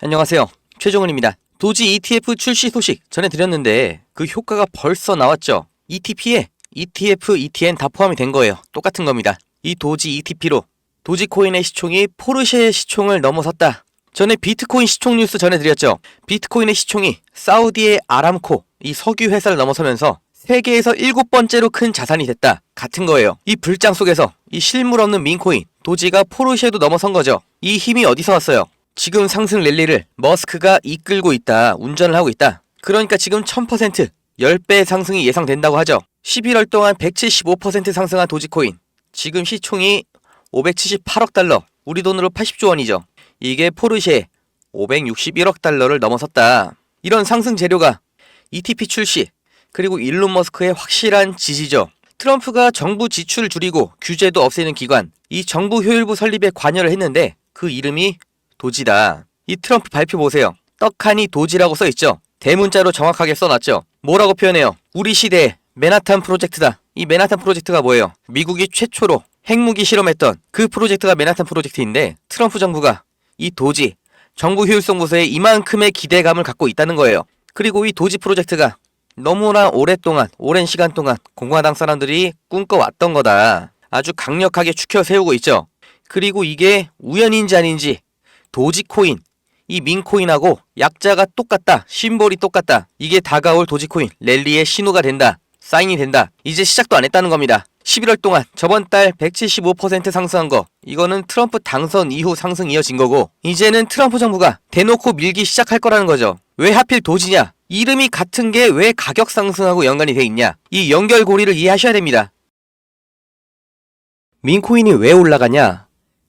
안녕하세요. 최종훈입니다. 도지 ETF 출시 소식 전해드렸는데 그 효과가 벌써 나왔죠. ETP에 ETF, ETN 다 포함이 된 거예요. 똑같은 겁니다. 이 도지 ETP로 도지코인의 시총이 포르쉐의 시총을 넘어섰다. 전에 비트코인 시총 뉴스 전해드렸죠. 비트코인의 시총이 사우디의 아람코 이 석유 회사를 넘어서면서 세계에서 일곱 번째로 큰 자산이 됐다. 같은 거예요. 이 불장 속에서 이 실물 없는 민코인 도지가 포르쉐도 넘어선 거죠. 이 힘이 어디서 왔어요? 지금 상승 랠리를 머스크가 이끌고 있다. 운전을 하고 있다. 그러니까 지금 1000% 10배 상승이 예상된다고 하죠. 11월 동안 175% 상승한 도지코인. 지금 시총이 578억 달러. 우리 돈으로 80조 원이죠. 이게 포르쉐 561억 달러를 넘어섰다. 이런 상승 재료가 ETP 출시 그리고 일론 머스크의 확실한 지지죠. 트럼프가 정부 지출 줄이고 규제도 없애는 기관, 이 정부 효율부 설립에 관여를 했는데 그 이름이 도지다. 이 트럼프 발표 보세요. 떡하니 도지라고 써 있죠. 대문자로 정확하게 써놨죠. 뭐라고 표현해요? 우리 시대의 맨하탄 프로젝트다. 이 맨하탄 프로젝트가 뭐예요? 미국이 최초로 핵무기 실험했던 그 프로젝트가 맨하탄 프로젝트인데 트럼프 정부가 이 도지 정부 효율성 부서에 이만큼의 기대감을 갖고 있다는 거예요. 그리고 이 도지 프로젝트가 너무나 오랫동안 오랜 시간 동안 공화당 사람들이 꿈꿔왔던 거다. 아주 강력하게 추켜 세우고 있죠. 그리고 이게 우연인지 아닌지 도지코인 이 민코인하고 약자가 똑같다. 심볼이 똑같다. 이게 다가올 도지코인 랠리의 신호가 된다. 사인이 된다. 이제 시작도 안 했다는 겁니다. 11월 동안 저번 달 175% 상승한 거 이거는 트럼프 당선 이후 상승 이어진 거고 이제는 트럼프 정부가 대놓고 밀기 시작할 거라는 거죠. 왜 하필 도지냐? 이름이 같은 게 왜 가격 상승하고 연관이 돼 있냐? 이 연결고리를 이해하셔야 됩니다. 민코인이 왜 올라가냐?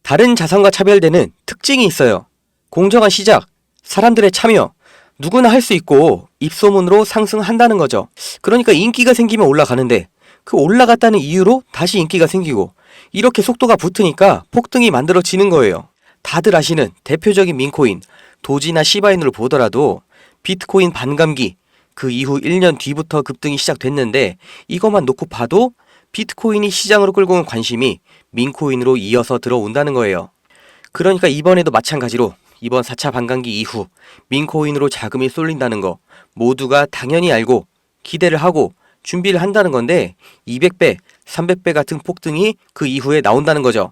다른 자산과 차별되는 특징이 있어요. 공정한 시작, 사람들의 참여, 누구나 할 수 있고 입소문으로 상승한다는 거죠. 그러니까 인기가 생기면 올라가는데 그 올라갔다는 이유로 다시 인기가 생기고 이렇게 속도가 붙으니까 폭등이 만들어지는 거예요. 다들 아시는 대표적인 민코인 도지나 시바인으로 보더라도 비트코인 반감기 그 이후 1년 뒤부터 급등이 시작됐는데 이것만 놓고 봐도 비트코인이 시장으로 끌고 온 관심이 민코인으로 이어서 들어온다는 거예요. 그러니까 이번에도 마찬가지로 이번 4차 반감기 이후 민코인으로 자금이 쏠린다는 거 모두가 당연히 알고 기대를 하고 준비를 한다는 건데 200배, 300배 같은 폭등이 그 이후에 나온다는 거죠.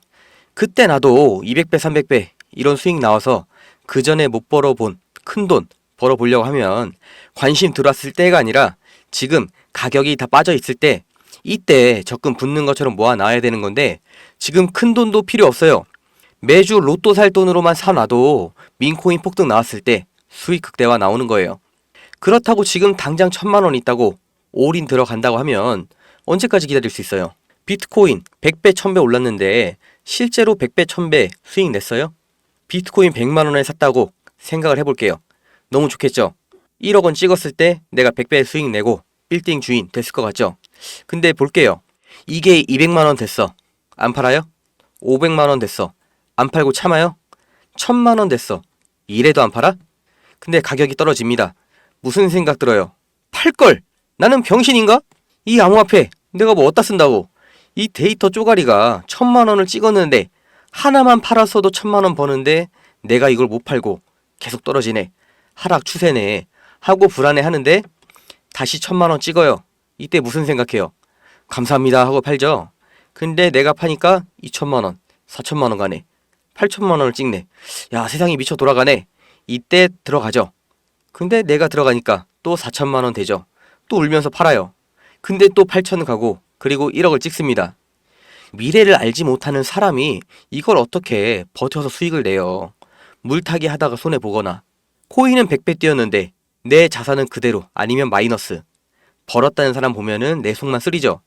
그때 나도 200배, 300배 이런 수익 나와서 그 전에 못 벌어본 큰 돈 벌어보려고 하면 관심 들어왔을 때가 아니라 지금 가격이 다 빠져 있을 때 이때 적금 붙는 것처럼 모아 놔야 되는 건데 지금 큰 돈도 필요 없어요. 매주 로또 살 돈으로만 사놔도 민코인 폭등 나왔을 때 수익 극대화 나오는 거예요. 그렇다고 지금 당장 천만 원 있다고 올인 들어간다고 하면 언제까지 기다릴 수 있어요? 비트코인 100배, 1000배 올랐는데 실제로 100배, 1000배 수익 냈어요? 비트코인 100만 원에 샀다고 생각을 해볼게요. 너무 좋겠죠? 1억 원 찍었을 때 내가 100배 수익 내고 빌딩 주인 됐을 것 같죠? 근데 볼게요. 이게 200만 원 됐어. 안 팔아요? 500만 원 됐어. 안 팔고 참아요? 1000만 원 됐어. 이래도 안 팔아? 근데 가격이 떨어집니다. 무슨 생각 들어요? 팔걸! 나는 병신인가? 이 암호화폐 내가 뭐 어디다 쓴다고? 이 데이터 쪼가리가 천만 원을 찍었는데 하나만 팔았어도 천만 원 버는데 내가 이걸 못 팔고 계속 떨어지네. 하락 추세네. 하고 불안해하는데 다시 천만 원 찍어요. 이때 무슨 생각해요? 감사합니다 하고 팔죠. 근데 내가 파니까 2천만 원, 4천만 원 가네. 8천만 원을 찍네. 야 세상이 미쳐 돌아가네. 이때 들어가죠. 근데 내가 들어가니까 또 4천만 원 되죠. 또 울면서 팔아요. 근데 또 8천 가고 그리고 1억을 찍습니다. 미래를 알지 못하는 사람이 이걸 어떻게 버텨서 수익을 내요. 물타기 하다가 손해 보거나 코인은 100배 뛰었는데 내 자산은 그대로 아니면 마이너스. 벌었다는 사람 보면은 내 속만 쓰리죠.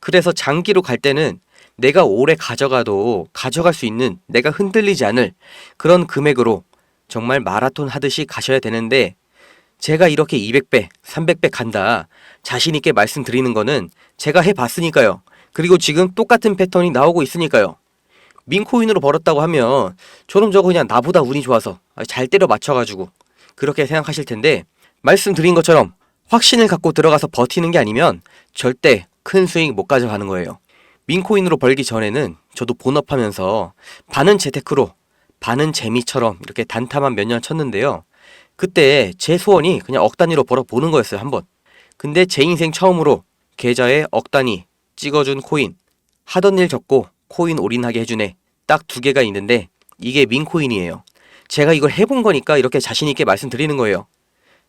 그래서 장기로 갈 때는 내가 오래 가져가도 가져갈 수 있는 내가 흔들리지 않을 그런 금액으로 정말 마라톤 하듯이 가셔야 되는데 제가 이렇게 200배, 300배 간다 자신 있게 말씀드리는 거는 제가 해 봤으니까요. 그리고 지금 똑같은 패턴이 나오고 있으니까요. 민코인으로 벌었다고 하면 저놈 저거 그냥 나보다 운이 좋아서 잘 때려 맞춰가지고 그렇게 생각하실 텐데 말씀드린 것처럼 확신을 갖고 들어가서 버티는 게 아니면 절대 큰 수익 못 가져가는 거예요. 민코인으로 벌기 전에는 저도 본업하면서 반은 재테크로 반은 재미처럼 이렇게 단타만 몇 년 쳤는데요. 그때 제 소원이 그냥 억 단위로 벌어보는 거였어요, 한번. 근데 제 인생 처음으로 계좌에 억 단위 찍어준 코인. 하던 일 적고 코인 올인하게 해주네. 딱 두 개가 있는데 이게 민코인이에요. 제가 이걸 해본 거니까 이렇게 자신있게 말씀드리는 거예요.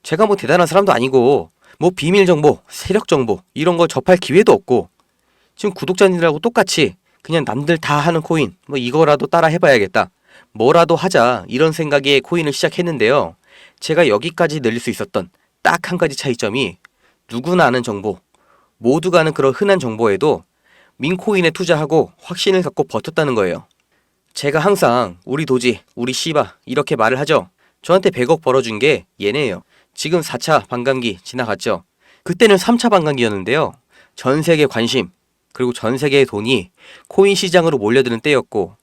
제가 뭐 대단한 사람도 아니고 뭐 비밀 정보, 세력 정보 이런 거 접할 기회도 없고 지금 구독자님들하고 똑같이 그냥 남들 다 하는 코인 뭐 이거라도 따라 해봐야겠다. 뭐라도 하자 이런 생각에 코인을 시작했는데요. 제가 여기까지 늘릴 수 있었던 딱 한 가지 차이점이 누구나 아는 정보, 모두가 아는 그런 흔한 정보에도 민코인에 투자하고 확신을 갖고 버텼다는 거예요. 제가 항상 우리 도지, 우리 씨바 이렇게 말을 하죠. 저한테 100억 벌어준 게 얘네예요. 지금 4차 반감기 지나갔죠. 그때는 3차 반감기였는데요. 전 세계 관심, 그리고 전 세계의 돈이 코인 시장으로 몰려드는 때였고,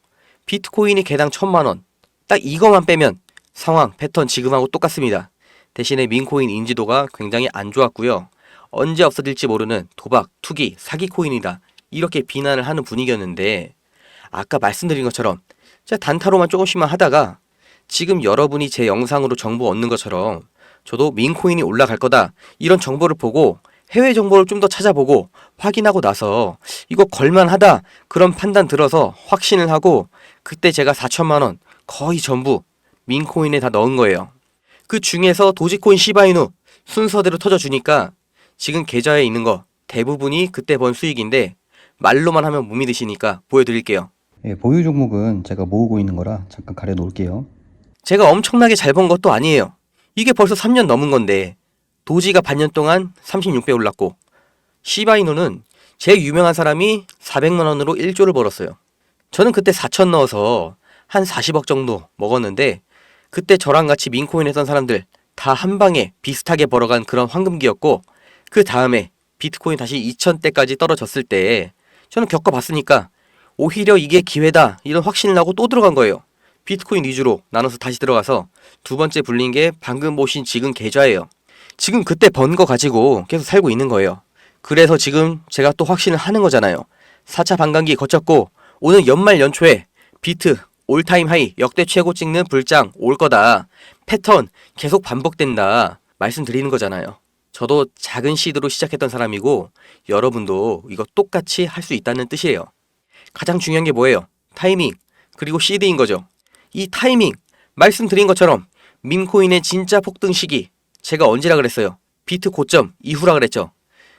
비트코인이 개당 천만 원. 딱 이거만 빼면 상황, 패턴 지금하고 똑같습니다. 대신에 민코인 인지도가 굉장히 안 좋았고요. 언제 없어질지 모르는 도박, 투기, 사기 코인이다. 이렇게 비난을 하는 분위기였는데, 아까 말씀드린 것처럼 단타로만 조금씩만 하다가 지금 여러분이 제 영상으로 정보 얻는 것처럼 저도 민코인이 올라갈 거다 이런 정보를 보고 해외 정보를 좀 더 찾아보고 확인하고 나서 이거 걸만하다 그런 판단 들어서 확신을 하고 그때 제가 4천만 원 거의 전부 민코인에 다 넣은 거예요. 그 중에서 도지코인 시바이누 순서대로 터져주니까 지금 계좌에 있는 거 대부분이 그때 번 수익인데 말로만 하면 못 믿으시니까 보여드릴게요. 예, 보유 종목은 제가 모으고 있는 거라 잠깐 가려 놓을게요. 제가 엄청나게 잘 번 것도 아니에요. 이게 벌써 3년 넘은 건데 도지가 반년 동안 36배 올랐고 시바이누는 제일 유명한 사람이 400만 원으로 1조를 벌었어요. 저는 그때 4천 넣어서 한 40억 정도 먹었는데 그때 저랑 같이 민코인 했던 사람들 다 한 방에 비슷하게 벌어간 그런 황금기였고 그 다음에 비트코인 다시 2천대까지 떨어졌을 때 저는 겪어봤으니까 오히려 이게 기회다 이런 확신을 나고 또 들어간 거예요. 비트코인 위주로 나눠서 다시 들어가서 두 번째 불린 게 방금 보신 지금 계좌예요. 지금 그때 번 거 가지고 계속 살고 있는 거예요. 그래서 지금 제가 또 확신을 하는 거잖아요. 4차 반감기 거쳤고 오늘 연말 연초에 비트 올타임 하이 역대 최고 찍는 불장 올 거다. 패턴 계속 반복된다. 말씀드리는 거잖아요. 저도 작은 시드로 시작했던 사람이고 여러분도 이거 똑같이 할 수 있다는 뜻이에요. 가장 중요한 게 뭐예요? 타이밍 그리고 시드인 거죠. 이 타이밍 말씀드린 것처럼 민코인의 진짜 폭등 시기 제가 언제라 그랬어요? 비트 고점 이후라 그랬죠.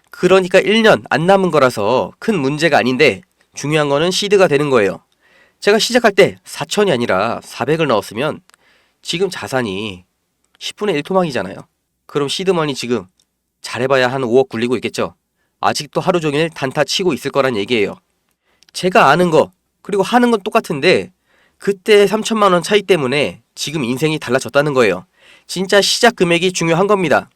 그러니까 1년 안 남은 거라서 큰 문제가 아닌데 중요한 거는 시드가 되는 거예요. 제가 시작할 때 4천이 아니라 400을 넣었으면 지금 자산이 10분의 1 토막이잖아요. 그럼 시드머니 지금 잘해봐야 한 5억 굴리고 있겠죠. 아직도 하루 종일 단타 치고 있을 거란 얘기예요. 제가 아는 거 그리고 하는 건 똑같은데 그때 3천만 원 차이 때문에 지금 인생이 달라졌다는 거예요. 진짜 시작 금액이 중요한 겁니다.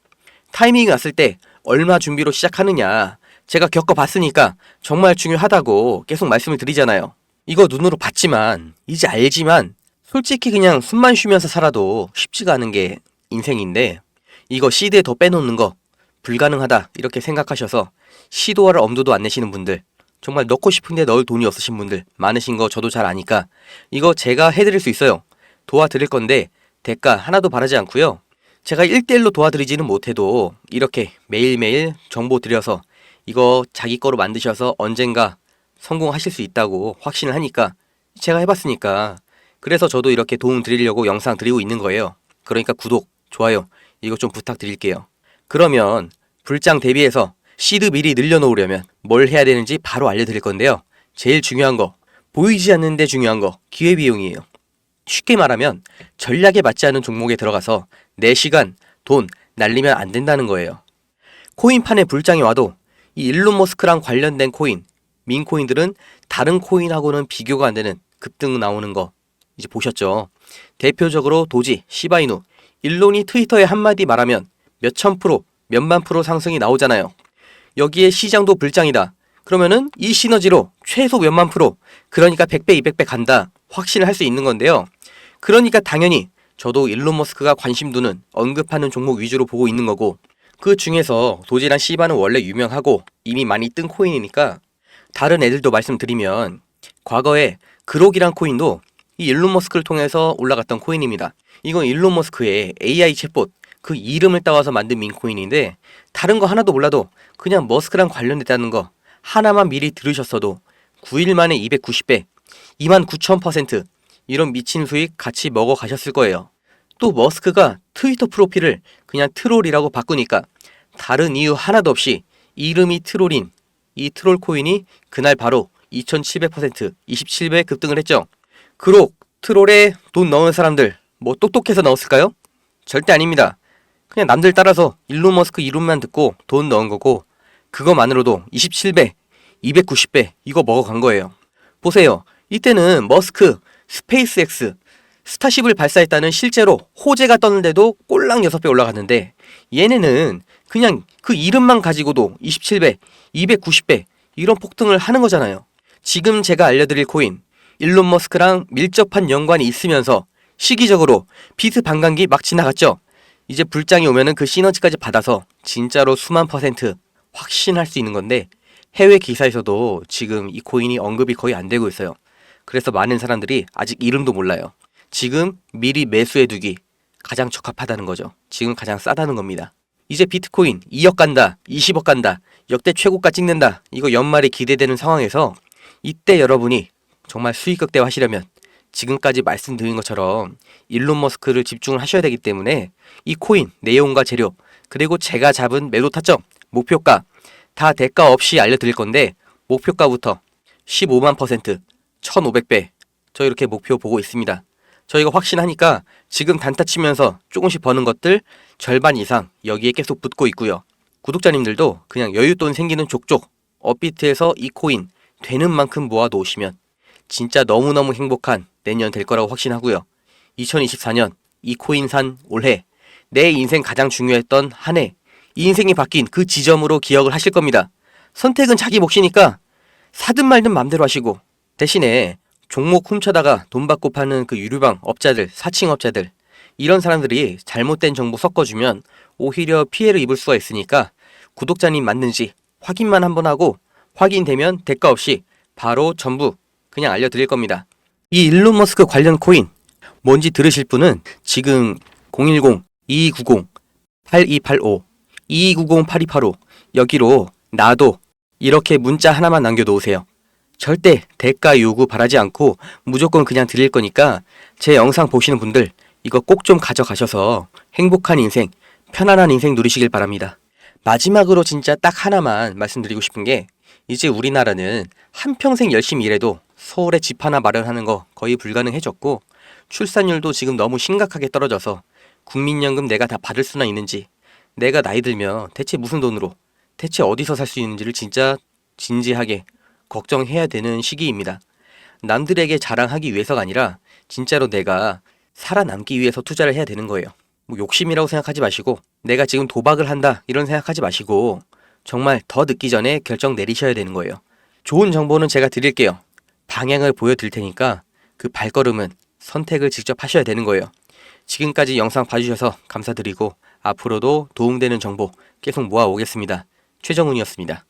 타이밍이 왔을 때 얼마 준비로 시작하느냐. 제가 겪어봤으니까 정말 중요하다고 계속 말씀을 드리잖아요. 이거 눈으로 봤지만 이제 알지만 솔직히 그냥 숨만 쉬면서 살아도 쉽지가 않은 게 인생인데 이거 시드에 더 빼놓는 거 불가능하다 이렇게 생각하셔서 시도할 엄두도 안 내시는 분들 정말 넣고 싶은데 넣을 돈이 없으신 분들 많으신 거 저도 잘 아니까 이거 제가 해드릴 수 있어요. 도와드릴 건데 대가 하나도 바라지 않고요. 제가 1대1로 도와드리지는 못해도 이렇게 매일매일 정보 드려서 이거 자기 거로 만드셔서 언젠가 성공하실 수 있다고 확신을 하니까 제가 해봤으니까 그래서 저도 이렇게 도움 드리려고 영상 드리고 있는 거예요. 그러니까 구독, 좋아요 이거 좀 부탁드릴게요. 그러면 불장 대비해서 시드 미리 늘려놓으려면 뭘 해야 되는지 바로 알려드릴 건데요. 제일 중요한 거, 보이지 않는데 중요한 거, 기회비용이에요. 쉽게 말하면 전략에 맞지 않은 종목에 들어가서 내 시간, 돈 날리면 안 된다는 거예요. 코인판에 불장이 와도 이 일론 머스크랑 관련된 코인, 민코인들은 다른 코인하고는 비교가 안 되는 급등 나오는 거 이제 보셨죠? 대표적으로 도지, 시바이누, 일론이 트위터에 한마디 말하면 몇천 프로, 몇만 프로 상승이 나오잖아요. 여기에 시장도 불장이다. 그러면은 이 시너지로 최소 몇만 프로, 그러니까 100배, 200배 간다. 확신을 할 수 있는 건데요. 그러니까 당연히 저도 일론 머스크가 관심 두는 언급하는 종목 위주로 보고 있는 거고 그 중에서 도지랑 시바는 원래 유명하고 이미 많이 뜬 코인이니까 다른 애들도 말씀드리면 과거에 그록이란 코인도 이 일론 머스크를 통해서 올라갔던 코인입니다. 이건 일론 머스크의 AI 챗봇 그 이름을 따와서 만든 민코인인데 다른 거 하나도 몰라도 그냥 머스크랑 관련됐다는 거 하나만 미리 들으셨어도 9일 만에 290배, 2만 9천 퍼센트 이런 미친 수익 같이 먹어 가셨을 거예요. 또 머스크가 트위터 프로필을 그냥 트롤이라고 바꾸니까 다른 이유 하나도 없이 이름이 트롤인 이 트롤 코인이 그날 바로 2700% 27배 급등을 했죠. 그록 트롤에 돈 넣은 사람들 뭐 똑똑해서 넣었을까요? 절대 아닙니다. 그냥 남들 따라서 일론 머스크 이름만 듣고 돈 넣은 거고 그거만으로도 27배, 290배 이거 먹어간 거예요. 보세요. 이때는 머스크, 스페이스X, 스타쉽을 발사했다는 실제로 호재가 떴는데도 꼴랑 6배 올라갔는데 얘네는 그냥 그 이름만 가지고도 27배, 290배 이런 폭등을 하는 거잖아요. 지금 제가 알려드릴 코인 일론 머스크랑 밀접한 연관이 있으면서 시기적으로 비트 반감기 막 지나갔죠. 이제 불장이 오면은 그 시너지까지 받아서 진짜로 수만 퍼센트 확신할 수 있는 건데 해외 기사에서도 지금 이 코인이 언급이 거의 안 되고 있어요. 그래서 많은 사람들이 아직 이름도 몰라요. 지금 미리 매수해 두기 가장 적합하다는 거죠. 지금 가장 싸다는 겁니다. 이제 비트코인 2억 간다, 20억 간다, 역대 최고가 찍는다. 이거 연말에 기대되는 상황에서 이때 여러분이 정말 수익 극대화하시려면 지금까지 말씀드린 것처럼 일론 머스크를 집중을 하셔야 되기 때문에 이 코인 내용과 재료 그리고 제가 잡은 매도 타점 목표가 다 대가 없이 알려드릴 건데 목표가부터 15만 퍼센트 1500배 저 이렇게 목표 보고 있습니다. 저희가 확신하니까 지금 단타 치면서 조금씩 버는 것들 절반 이상 여기에 계속 붙고 있고요. 구독자님들도 그냥 여윳돈 생기는 족족 업비트에서 이 코인 되는 만큼 모아 놓으시면 진짜 너무너무 행복한 내년 될 거라고 확신하고요. 2024년 이 코인 산 올해 내 인생 가장 중요했던 한 해, 이 인생이 바뀐 그 지점으로 기억을 하실 겁니다. 선택은 자기 몫이니까 사든 말든 맘대로 하시고 대신에 종목 훔쳐다가 돈 받고 파는 그 유료방 업자들, 사칭 업자들 이런 사람들이 잘못된 정보 섞어주면 오히려 피해를 입을 수가 있으니까 구독자님 맞는지 확인만 한번 하고 확인되면 대가 없이 바로 전부 그냥 알려드릴 겁니다. 이 일론 머스크 관련 코인 뭔지 들으실 분은 지금 010-2290-8285 2290-8285 여기로 나도 이렇게 문자 하나만 남겨놓으세요. 절대 대가 요구 바라지 않고 무조건 그냥 드릴 거니까 제 영상 보시는 분들 이거 꼭 좀 가져가셔서 행복한 인생, 편안한 인생 누리시길 바랍니다. 마지막으로 진짜 딱 하나만 말씀드리고 싶은 게 이제 우리나라는 한평생 열심히 일해도 서울에 집 하나 마련하는 거 거의 불가능해졌고 출산율도 지금 너무 심각하게 떨어져서 국민연금 내가 다 받을 수나 있는지 내가 나이 들면 대체 무슨 돈으로 대체 어디서 살 수 있는지를 진짜 진지하게 걱정해야 되는 시기입니다. 남들에게 자랑하기 위해서가 아니라 진짜로 내가 살아남기 위해서 투자를 해야 되는 거예요. 뭐 욕심이라고 생각하지 마시고 내가 지금 도박을 한다 이런 생각하지 마시고 정말 더 늦기 전에 결정 내리셔야 되는 거예요. 좋은 정보는 제가 드릴게요. 방향을 보여드릴 테니까 그 발걸음은 선택을 직접 하셔야 되는 거예요. 지금까지 영상 봐주셔서 감사드리고 앞으로도 도움되는 정보 계속 모아오겠습니다. 최정훈이었습니다.